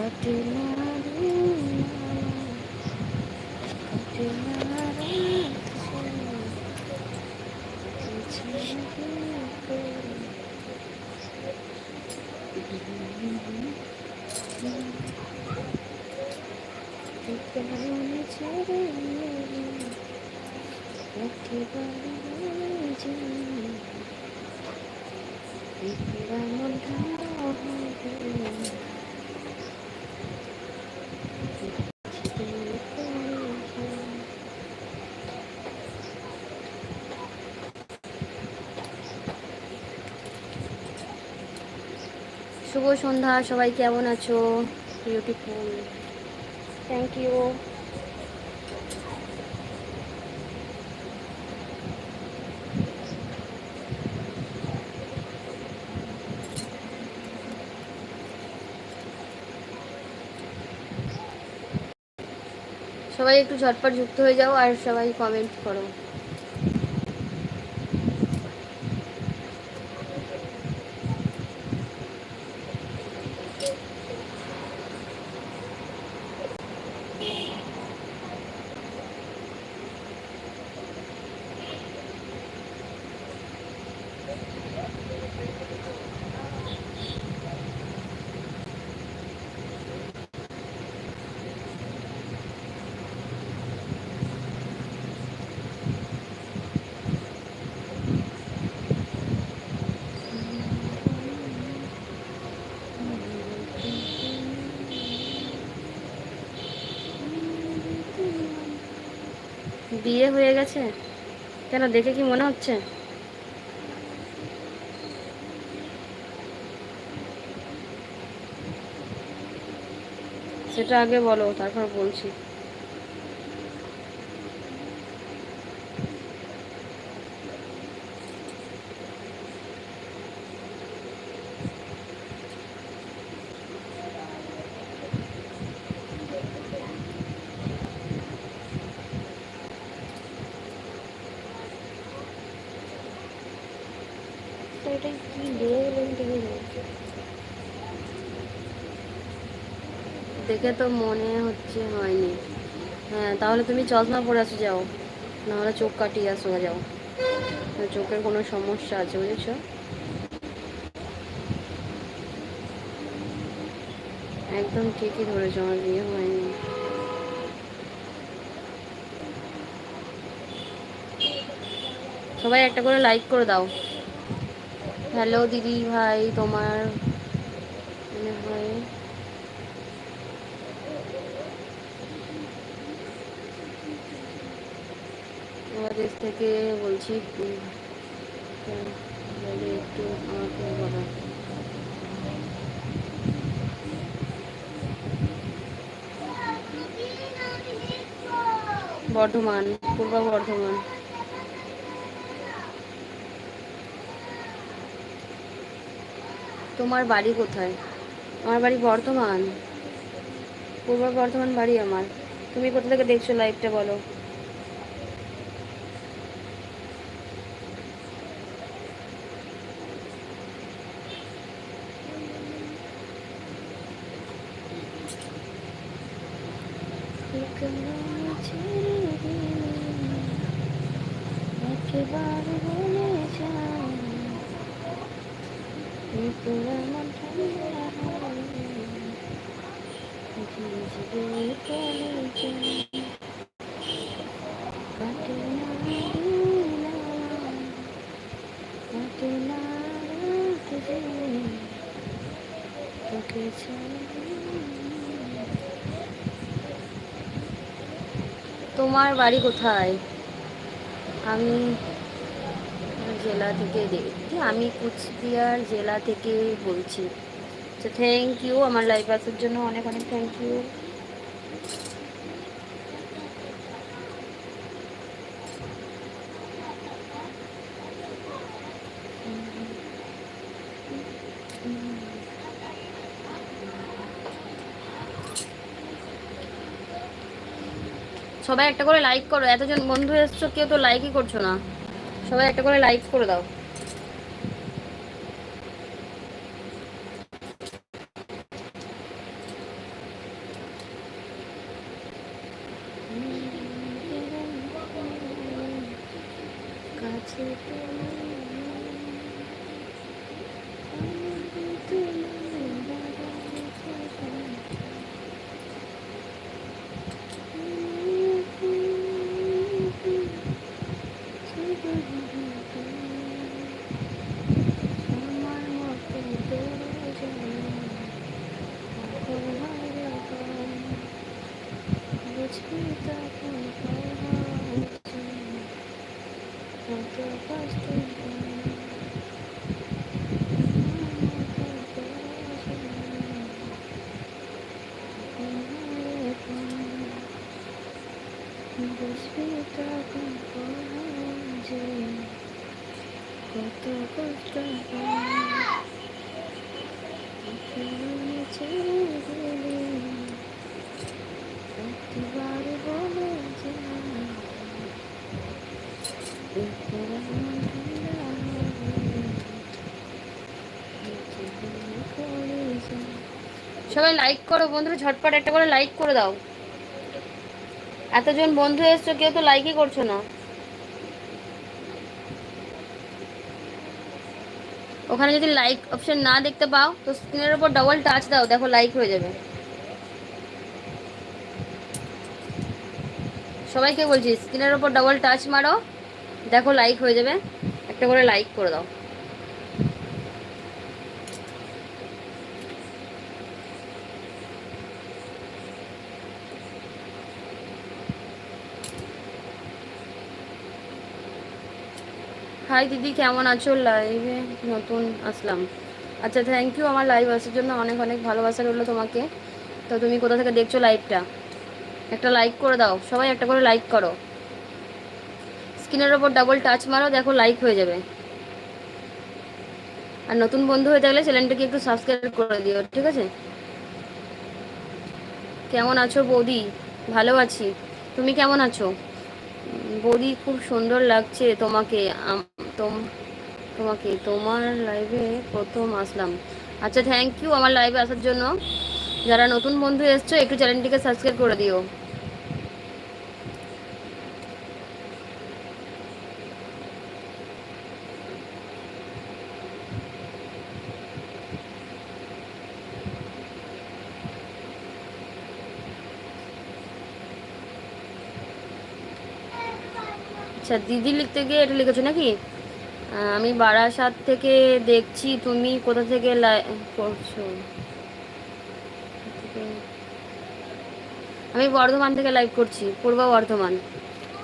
কাটে না রে কাটে না রাত ছেড়ে একেবারে মন ঠান্ডা হবে শুভ সন্ধ্যা সবাই কেমন আছো? বিউটিফুল থ্যাংক ইউ সবাই একটু ঝটপট যুক্ত হয়ে যাও আর সবাই কমেন্ট করো। বিয়ে হয়ে গেছে? কেন দেখে কি মনে হচ্ছে? সেটা আগে বলো তারপর বলছি। দেখে তো মনে হচ্ছে হয়নি। হ্যাঁ তাহলে তুমি চশমা পরে আসো যাও। নাহলে চোখ কাটিয়ে আসো, যাও। চোখের কোনো সমস্যা আছে, বুঝেছ? একদম ঠিকই ধরেছো, আমার বিয়ে হয়নি। সবাই একটা করে লাইক করে দাও। হ্যালো দিদি ভাই, তোমার মনে হয় বাংলাদেশ থেকে বলছি একটু আমাকে বলো। বর্ধমান, পূর্ব বর্ধমান। তোমার বাড়ি কোথায়? আমার বাড়ি বর্ধমান। পূর্ব বর্ধমান বাড়ি আমার। তুমি কোথা থেকে দেখছ লাইভটা বলো একেবারে বলে যায় তোরা মন ঠান্ডা ভিজবে চলে যায় কাটে না কাটে না তোকে তোমার বাড়ি কোথায়? আমি জেলা থেকে দেখি আমি কুচবিহার জেলা থেকে বলছি। তো থ্যাংক ইউ আমার লাইভ আসার জন্য অনেক অনেক থ্যাংক ইউ সবাই একটা করে লাইক করো। এতজন বন্ধু এসছো, কেউ তো লাইকই করছ না। সবাই একটা করে লাইক করে দাও। কাছে সবাই লাইক করো, বন্ধুরা, ঝটপট একটা করে লাইক করে দাও। এতজন বন্ধু এসছো, কেউ তো লাইকই করছ না। ওখানে যদি লাইক অপশন না দেখতে পাও, তো স্ক্রিনের উপর ডবল টাচ দাও, দেখো লাইক হয়ে যাবে। সবাইকে বলছি স্ক্রিনের উপর ডবল টাচ মারো, দেখো লাইক হয়ে যাবে। একটা করে লাইক করে দাও। হাই দিদি, কেমন আছো? লাইভে নতুন আসলাম। আচ্ছা থ্যাংক ইউ আমার লাইভ আসার জন্য। অনেক অনেক ভালোবাসা রইল তোমাকে। তো তুমি কোথা থেকে দেখছ লাইভটা একটা লাইক করে দাও। সবাই একটা করে লাইক করো। স্ক্রিনের ওপর ডাবল টাচ মারো, দেখো লাইক হয়ে যাবে। আর নতুন বন্ধু হয়ে থাকলে চ্যানেলটাকে একটু সাবস্ক্রাইব করে দিও, ঠিক আছে? কেমন আছো বৌদি? ভালো আছি। তুমি কেমন আছো? বৌদি খুব সুন্দর লাগছে তোমাকে তোম- তোমাকে, তোমার লাইভে প্রথম আসলাম। আচ্ছা থ্যাংক ইউ আমার লাইভে আসার জন্য। যারা নতুন বন্ধু এসছো, একটু চ্যানেলটিকে সাবস্ক্রাইব করে দিও। আচ্ছা দিদি লিখতে গিয়ে এটা লিখেছো নাকি? আমি বারাসাত থেকে দেখছি, তুমি কোথা থেকে করছ আমি বর্ধমান থেকে লাইভ করছি, পূর্ব বর্ধমান।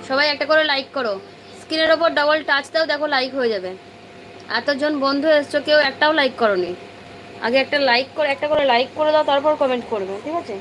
সবাই একটা করে লাইক করো। স্ক্রিনের ওপর ডবল টাচ দাও, দেখো লাইক হয়ে যাবে। এতজন বন্ধু এসছো, কেউ একটাও লাইক করনি। আগে একটা লাইক করে, একটা করে লাইক করে দাও, তারপর কমেন্ট করবে, ঠিক আছে?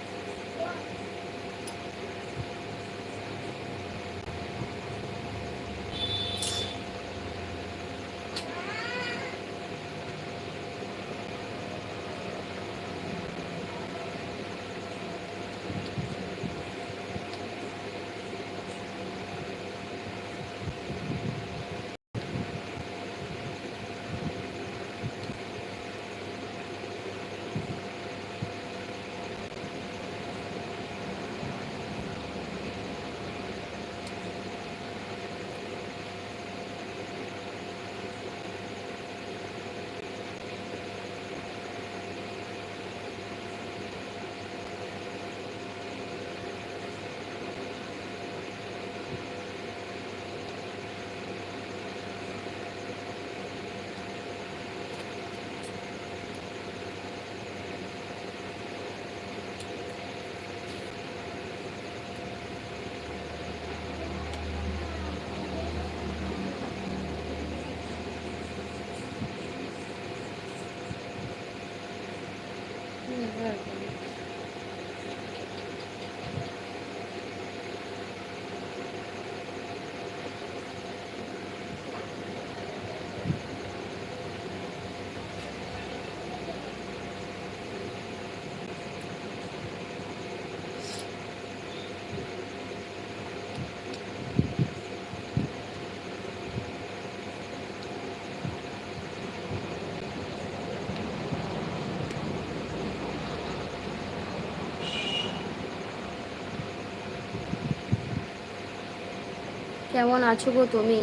কেমন আছো গো তুমি?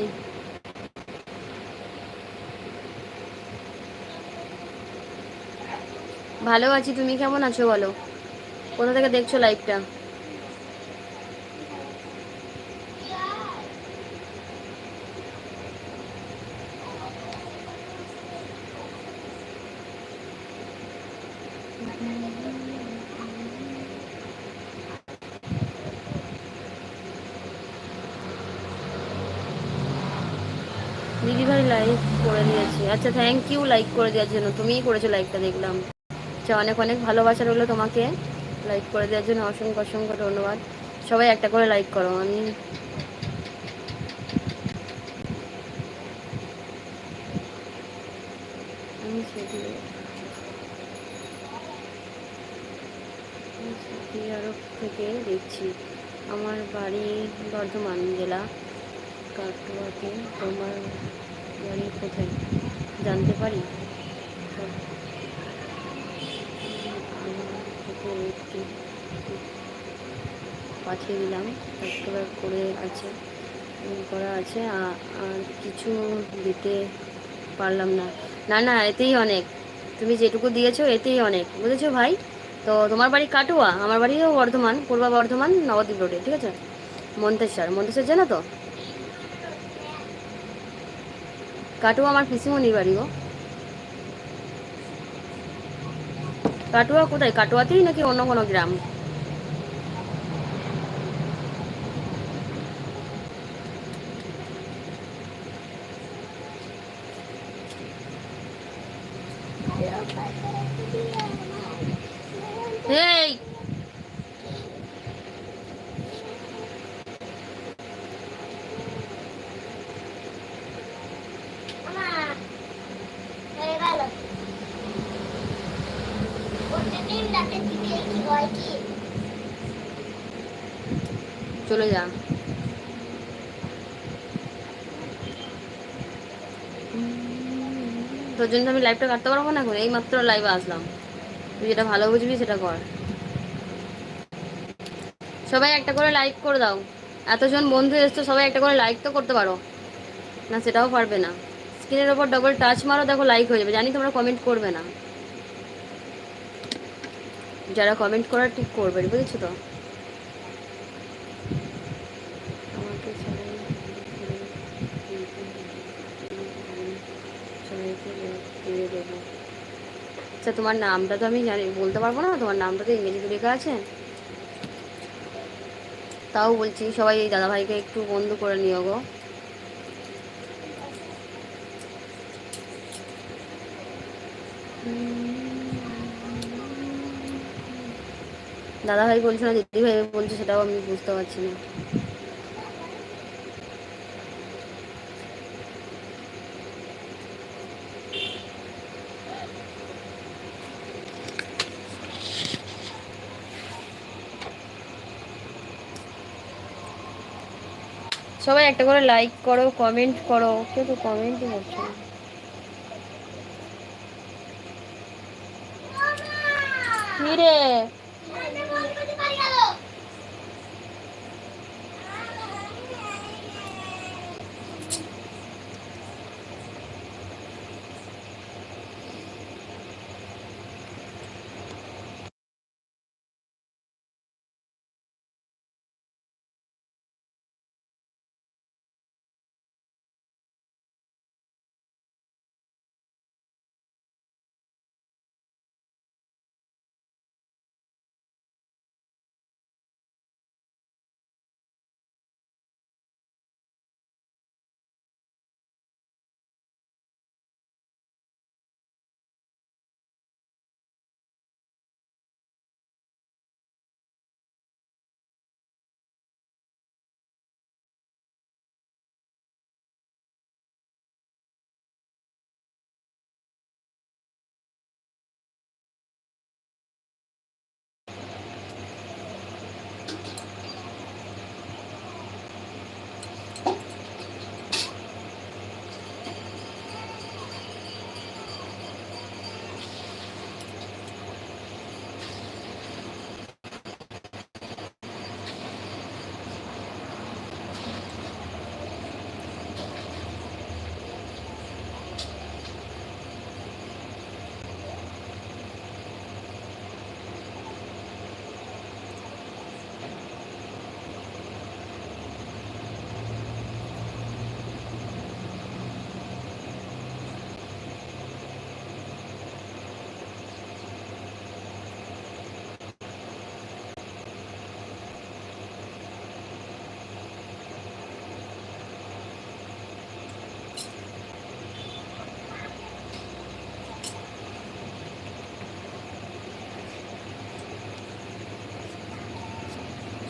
ভালো আছি তুমি কেমন আছো বলো? কোথা থেকে দেখছ লাইভটা আচ্ছা থ্যাংক ইউ লাইক করে দেওয়ার জন্য। তুমিই করেছ লাইকটা দেখলাম। আচ্ছা অনেক অনেক ভালোবাসা রইল তোমাকে। লাইক করে দেওয়ার জন্য অসংখ্য অসংখ্য ধন্যবাদ। সবাই একটা করে লাইক করো, আমি থেকে দেখছি। আমার বাড়ি বর্ধমান জেলা, কাটোয়াতে। তোমার বাড়ি কোথায়? জানতে পারি। পাঠিয়ে দিলাম সাবস্ক্রাইব করে আছে, করা আছে আর কিছু দিতে পারলাম না। না না, এতেই অনেক। তুমি যেটুকু দিয়েছ এতেই অনেক, বুঝেছ ভাই? তো তোমার বাড়ি কাটুয়া, আমার বাড়িও বর্ধমান, পূর্ব বর্ধমান, নবদ্বীপ রোডে ঠিক আছে? মন্তেশ্বর মন্তেশ্বর জানো তো? কাটুয়া আমার পিসিমণির বাড়ি গো। কাটুয়া কোথায়? কাটুয়াতেই নাকি অন্য কোনো গ্রাম? এই চলে যা জন্য আমি লাইভটা কাটতে পারব না এখন? এই মাত্র লাইভে আসলাম। তুই যেটা ভালো বুঝবি সেটা কর। সবাই একটা করে লাইক করে দাও। এতজন বন্ধু এসছো, সবাই একটা করে লাইক তো করতে পারো। না, সেটাও পারবে না। স্ক্রিনের ওপর ডবল টাচ মারো, দেখো লাইক হয়ে যাবে। জানি তোমরা কমেন্ট করবে না। যারা কমেন্ট করার ঠিক করবে বুঝেছ তো আমাকে সবাই সবাইকে দিয়ে দেবো আচ্ছা তোমার নামটা তো আমি জানি, বলতে পারব না? তোমার নামটা তো ইংরেজিতে লেখা আছে। তাও বলছি, সবাই এই দাদাভাইকে একটু বন্ধু করে নিও গো। দাদাভাই বলছে না দিদি ভাই বলছে, সেটাও আমি বুঝতে পারছি না। সবাই একটা করে লাইক করো কমেন্ট করো কেউ তো কমেন্টই করছ না। কি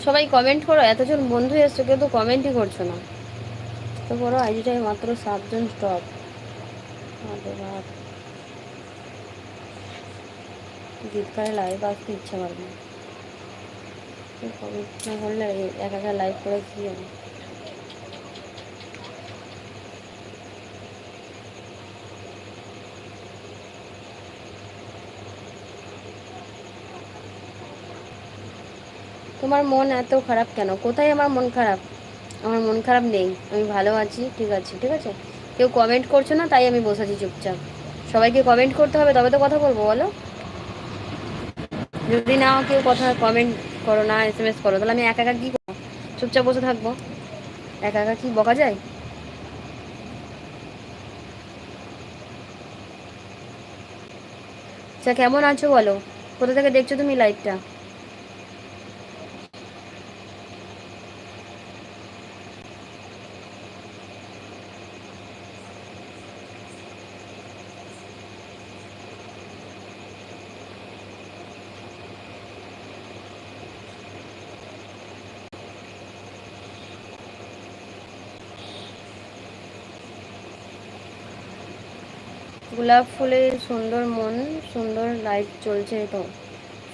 সবাই কমেন্ট করো, এতজন বন্ধু এসছো, কেউ তো কমেন্টই করছ না। তো করো আইডিটাই মাত্র সাতজন স্টপ গীতকারে লাইভ আসতে ইচ্ছা করবে? না করলে একা একা লাইভ করে কি হবে? তোমার মন এত খারাপ কেন? কোথায় আমার মন খারাপ? আমার মন খারাপ নেই। আমি ভালো আছি, ঠিক আছে ঠিক আছে? কেউ কমেন্ট করছ না? তাই আমি বসে আছি চুপচাপ। সবাইকে কমেন্ট করতে হবে, তবে তো কথা বলব, বলো। যদি না কেউ কথা কমেন্ট করো না এস এম এস করো, তাহলে আমি একা একা কী চুপচাপ বসে থাকব। একা একা কি বকা যায়? আচ্ছা কেমন আছো বলো? কোথা থেকে দেখছ তুমি লাইভটা গোলাপ ফুলের সুন্দর মন, সুন্দর লাইট চলছে তো,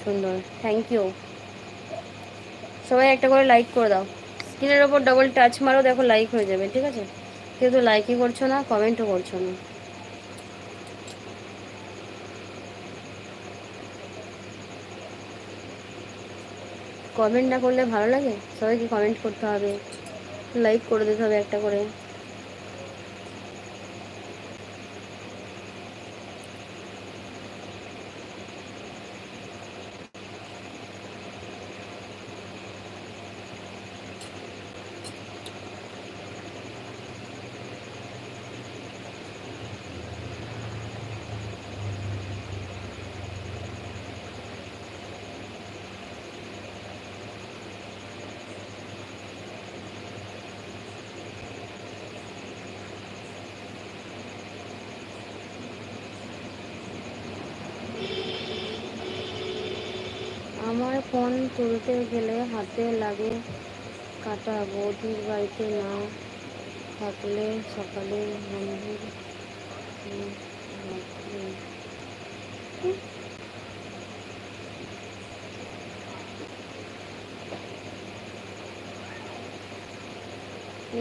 সুন্দর। থ্যাংক ইউ সবাই একটা করে লাইক করে দাও। স্ক্রিনের ওপর ডবল টাচ মারো, দেখো লাইক হয়ে যাবে, ঠিক আছে? কেউ তো লাইকই করছ না কমেন্টও করছ না। কমেন্ট না করলে ভালো লাগে? সবাইকে কমেন্ট করতে হবে। লাইক করে দিতে হবে একটা করে আমার ফোন তুলতে গেলে হাতে লাগে কাটা। বৌদির বাড়িতে না থাকলে সকালে বন্ধুর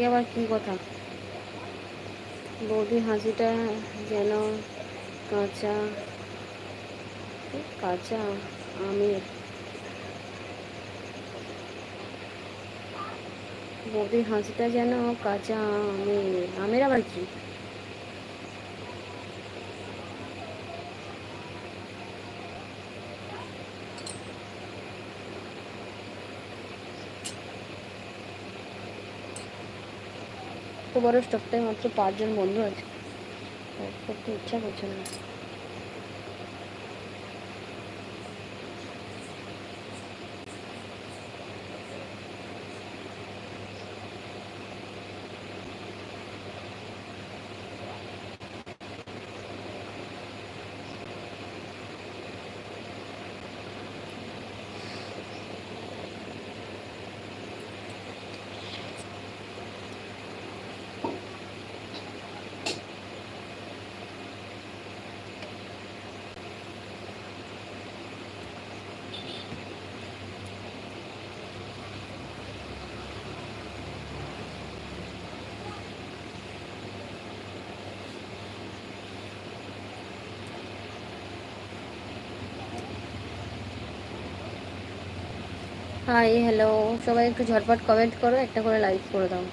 আবার কি কথা? বৌদির হাসিটা যেন কাঁচা কাঁচা আমের। বৌদির হাসিটা যেন কাঁচা আমের আমের আবার কি? বড় স্টকটায় মাত্র পাঁচজন বন্ধু আছে। করতে ইচ্ছা করছে না। হাই হ্যালো সবাই একটু ঝটপট কমেন্ট করো একটা করে লাইক করে দাও।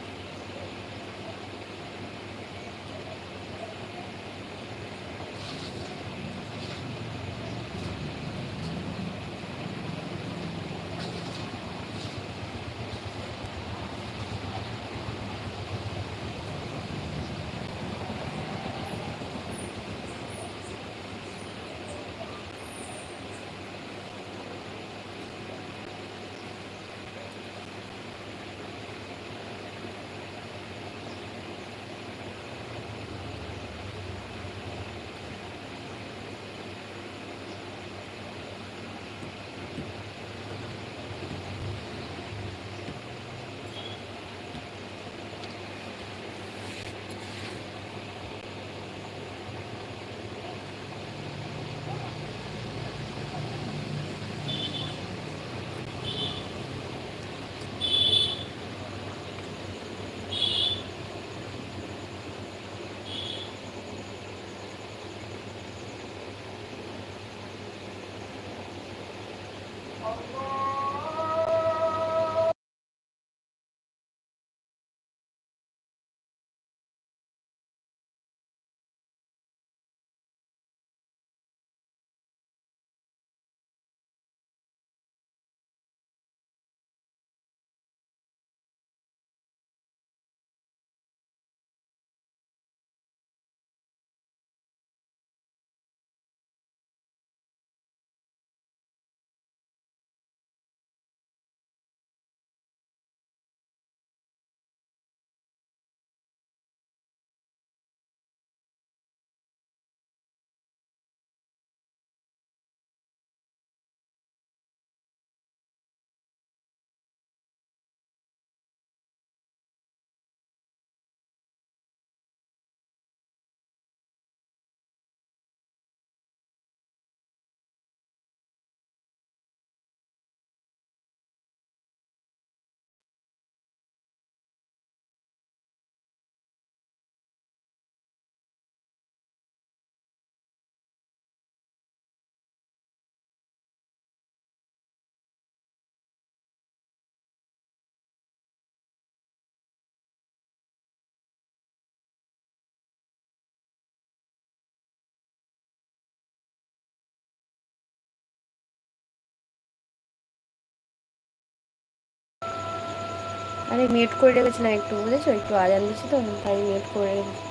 আরে মিউট করে রেখেছিলাম একটু, বুঝেছ? একটু আজান দিচ্ছি তো, তাই মিউট করে রেখেছি।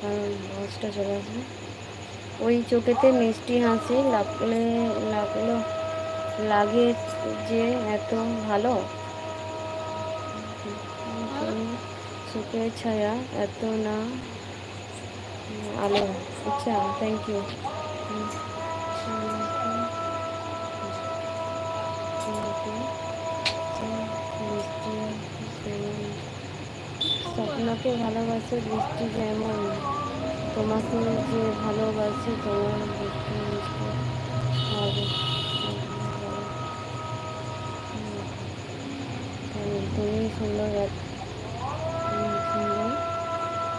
কারণ আওয়াজটা চলে আসবে। ওই চোখেতে মিষ্টি হাসি লাগলে লাগল লাগে যে এত ভালো? চোখের ছায়া এত না আলো। আচ্ছা থ্যাংক ইউ স্বপ্নকে ভালোবাসে বৃষ্টি যেমন তোমাকে যে ভালোবাসে তোমার বৃষ্টি মিষ্টি হবে। তুমি সুন্দর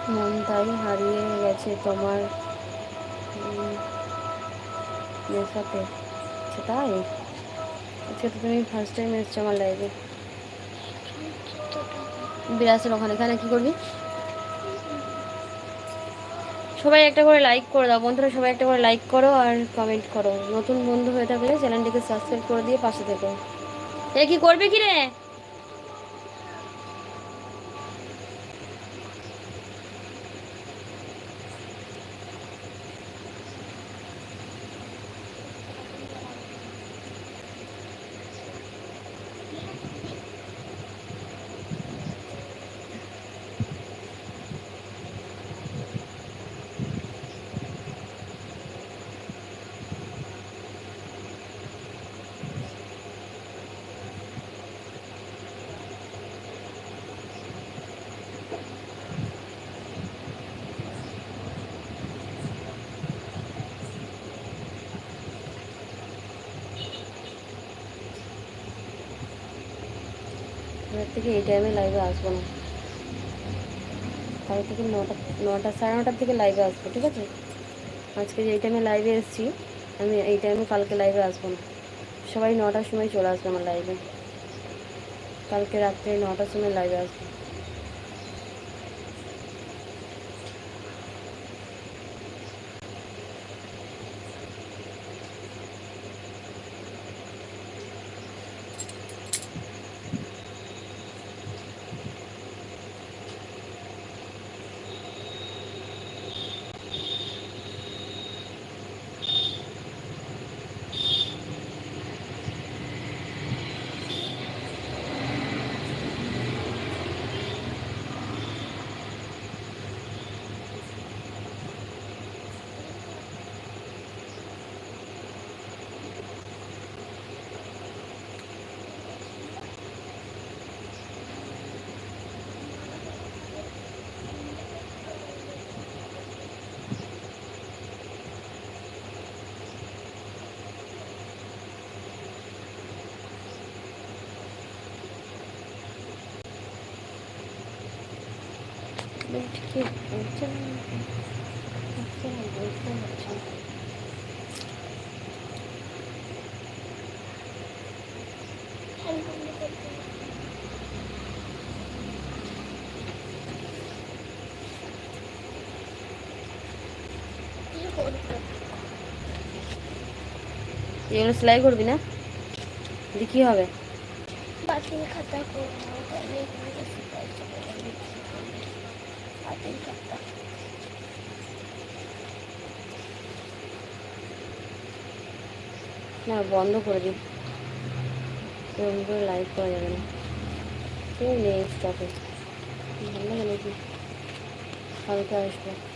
মন তাই হারিয়ে গেছে তোমার উম, নেশাতে আচ্ছা আজকে তো তুমি ফার্স্ট টাইম এসছো আমার লাইফে বিরাসের ওখানে এখানে কি করবি? সবাই একটা করে লাইক করে দাও বন্ধুরা, সবাই একটা করে লাইক করো আর কমেন্ট করো। নতুন বন্ধু হয়ে থাকলে চ্যানেলটিকে সাবস্ক্রাইব করে দিয়ে পাশে থেকো। এ কি করবে কি রে এবার থেকে এই টাইমে লাইভে আসব না। কাল থেকে নটা নটা, সাড়ে নটার থেকে লাইভে আসব, ঠিক আছে? আজকে যে এই টাইমে লাইভে এসেছি, আমি এই টাইমে কালকে লাইভে আসব না। সবাই নটার সময় চলে আসবে আমার লাইভে কালকে রাত্রে নটার সময় লাইভে আসব। ঠিক আছে বুঝতে পারছি না। এগুলো সেলাই করবি না দি কি হবে বাতিল খাতা করব তাহলে এগুলো সেলাই করে দেবো। বাতিল খাতা না, বন্ধ করে দিই এরকম করে লাইভ করা যাবে না। কেউ নেই স্টপে ভালো লাগে নাকি? কালকে আসব।